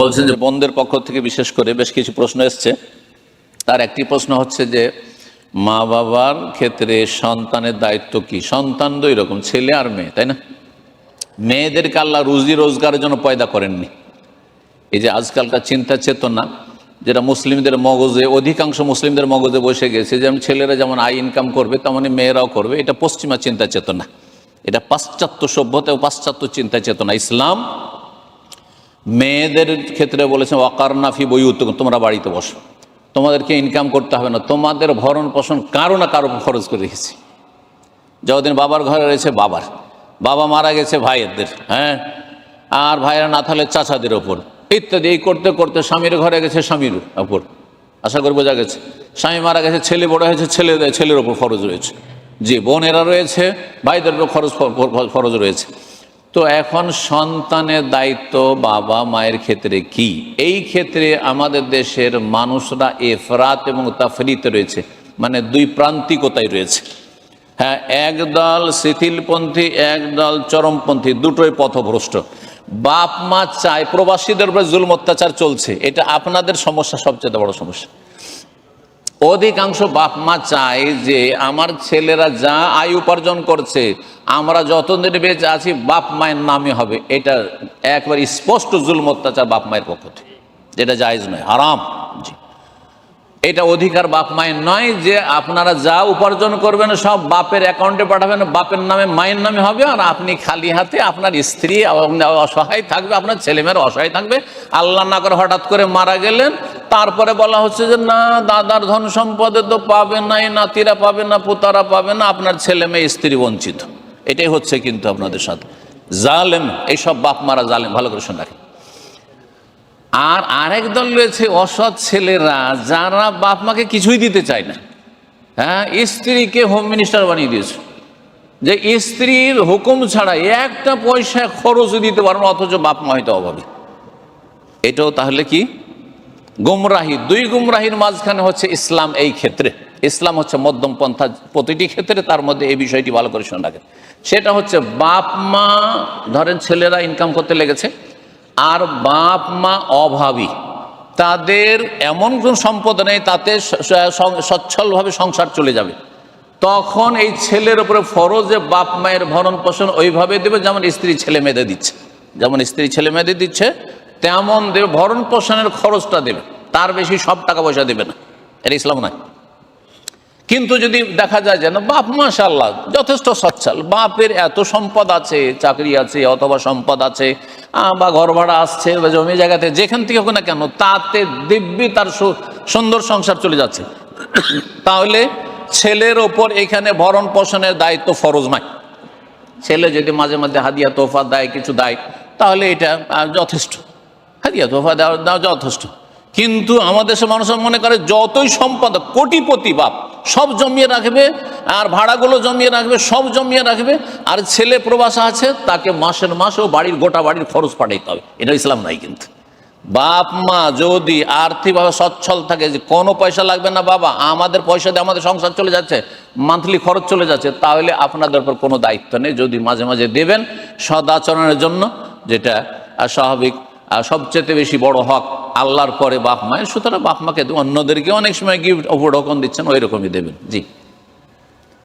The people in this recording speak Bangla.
বলছেন যে বন্ধের পক্ষ থেকে বিশেষ করে বেশ কিছু প্রশ্ন এসছে। তার একটি প্রশ্ন হচ্ছে যে, মা বাবার ক্ষেত্রে সন্তানের দায়িত্ব কি? সন্তান দুই রকম ছেলে আর মেয়ে, তাই না? মেয়েদেরকে আল্লাহ রুজি রোজগারের জন্য পয়দা করেননি। এই যে আজকালকার চিন্তা চেতনা, যেটা মুসলিমদের মগজে, অধিকাংশ মুসলিমদের মগজে বসে গেছে, যেমন ছেলেরা যেমন আয় ইনকাম করবে তেমনই মেয়েরাও করবে। এটা পশ্চিমা চিন্তা চেতনা। এটা পাশ্চাত্য সভ্যতা ও পাশ্চাত্য চিন্তা চেতনা। ইসলাম মেয়েদের ক্ষেত্রে বলেছে ওয়াকার নাফি বই তোমরা বাড়িতে বসো। তোমাদেরকে ইনকাম করতে হবে না। তোমাদের ভরণ পোষণ কারও না কারও খরচ করে রেখেছি। যতদিন বাবার ঘরে রয়েছে বাবার। বাবা মারা গেছে ভাইয়েরদের হ্যাঁ? আর ভাইয়েরা না থাকলে চাচাদের ওপর। ইত্যাদি, এই করতে করতে স্বামীর ঘরে গেছে স্বামীর ওপর। আশা করি বোঝা গেছে। স্বামী মারা গেছে, ছেলে বড় হয়েছে, ছেলে, ছেলের ওপর খরচ রয়েছে। যে বোনেরা রয়েছে, ভাইদের উপর খরচ খরচ রয়েছে। তো এখন সন্তানের দায়িত্ব বাবা মায়ের ক্ষেত্রে কি? এই ক্ষেত্রে আমাদের দেশের মানুষরা এফরাত এবং তাফরিতে রয়েছে মানে দুই প্রান্তিকতায় রয়েছে। হ্যাঁ একদল শিথিলপন্থী একদল চরমপন্থী, দুটোই পথভ্রষ্ট। বাপ মা চায় প্রবাসীদের উপরে জুলম অত্যাচার চলছে, এটা আপনাদের সমস্যা সবচেয়ে বড় সমস্যা। অধিকাংশ বাপ মা চায় যে আমার ছেলেরা যা আয় উপার্জন করছে, আমরা যতদিন বেঁচে আছি বাপ মায়ের নামে হবে। এটা একবার স্পষ্ট জুলম অত্যাচার বাপ মায়ের পক্ষ থেকে। যেটা জায়জ নয়, হারাম। জি। এটা অধিকার বাপ মায়ের নয় যে আপনারা যা উপার্জন করবেন সব বাপের অ্যাকাউন্টে পাঠাবেন, বাপের নামে মায়ের নামে হবে আর আপনি খালি হাতে আপনার স্ত্রী অসহায় থাকবে, আপনার ছেলেমেয়ের অসহায় থাকবে। আল্লাহ না করে হঠাৎ করে মারা গেলেন তারপরে বলা হচ্ছে যে, না, দাদার ধন সম্পদে তো পাবে না এই নাতিরা পাবে না, পুতারা পাবে না, আপনার ছেলে মেয়ে, স্ত্রী বঞ্চিত। এটাই হচ্ছে কিন্তু আপনাদের সাথে। জালেম, এইসব বাপ মারা জালেম, ভালো করে শুনে আর আরেক দল রয়েছে অসৎ ছেলেরা, যারা বাপ মাকে কিছুই দিতে চায় না। হ্যাঁ স্ত্রীকে হোম মিনিস্টার বানিয়ে দিয়েছে। যে স্ত্রীর হুকুম ছাড়া একটা পয়সা খরচ দিতে পারবে অথচ বাপ মা হয়তো অভাবে। এটাও তাহলে কি? গুমরাহি, দুই গুমরাহির মাঝখানে হচ্ছে ইসলাম এই ক্ষেত্রে। ইসলাম হচ্ছে মধ্যম পন্থা, প্রতিটি ক্ষেত্রে তার মধ্যে এই বিষয়টি ভালো করে শোনা রাখেন। সেটা হচ্ছে বাপ, মা, ধরেন ছেলেরা ইনকাম করতে লেগেছে, আর বাপ, মা অভাবী। তাদের এমন কোন সম্পদ নেই, তাতে সচ্ছলভাবে সংসার চলে যাবে। তখন এই ছেলের উপরে ফরজে বাপ, মায়ের ভরণ পোষণ ওইভাবে দেবে যেমন স্ত্রী ছেলে মেয়েদের দিচ্ছে। যেমন স্ত্রী ছেলে মেয়েদের দিচ্ছে তেমন দেবে, ভরণ পোষণের খরচটা দেবে, তার বেশি সব টাকা পয়সা দেবে না। এটা ইসলাম নয়। কিন্তু যদি দেখা যায় যেন বাপ মাশাল্লাহ যথেষ্ট সচ্ছল, বাপের এত সম্পদ আছে, চাকরি আছে, অথবা সম্পদ আছে বা ঘর ভাড়া আসছে, বা জমি জায়গাতে, যেখান থেকে হোক না কেন, তাতে দিব্যি তার সুন্দর সংসার চলে যাচ্ছে। তাহলে ছেলের ওপর এখানে ভরণ পোষণের দায়িত্ব ফরজ নয়। ছেলে যদি মাঝে মাঝে হাদিয়া তোফা দেয়, কিছু দেয়, তাহলে এটা যথেষ্ট। হাদিয়া তোফা দেওয়া দেওয়া যথেষ্ট। কিন্তু আমাদের দেশের মানুষ মনে করে, যতই সম্পদ, কোটিপতি বাপ, সব জমিয়ে রাখবে, আর ভাড়াগুলো জমিয়ে রাখবে, সব জমিয়ে রাখবে, আর ছেলে প্রবাস আছে, তাকে মাসের মাসেও বাড়ির, গোটা বাড়ির খরচ পাঠাইতে হবে। এটা ইসলাম নাই কিন্তু। বাপ, মা যদি আর্থিকভাবে সচ্ছল থাকে, যে কোনো পয়সা লাগবে না, বাবা, আমাদের পয়সা দিয়ে আমাদের সংসার চলে যাচ্ছে মান্থলি খরচ চলে যাচ্ছে, তাহলে আপনাদের উপর কোনো দায়িত্ব নেই। যদি মাঝে মাঝে দেবেন, সদাচরণের জন্য, যেটা স্বাভাবিক সবচেয়ে বেশি বড় হক আল্লাহর পরে বাপ মায়ের। সুতরাং বাপ মাকে অন্যদেরকে অনেক সময় গিফট উপঢকন দিচ্ছেন ওই রকমই দেবেন। জি।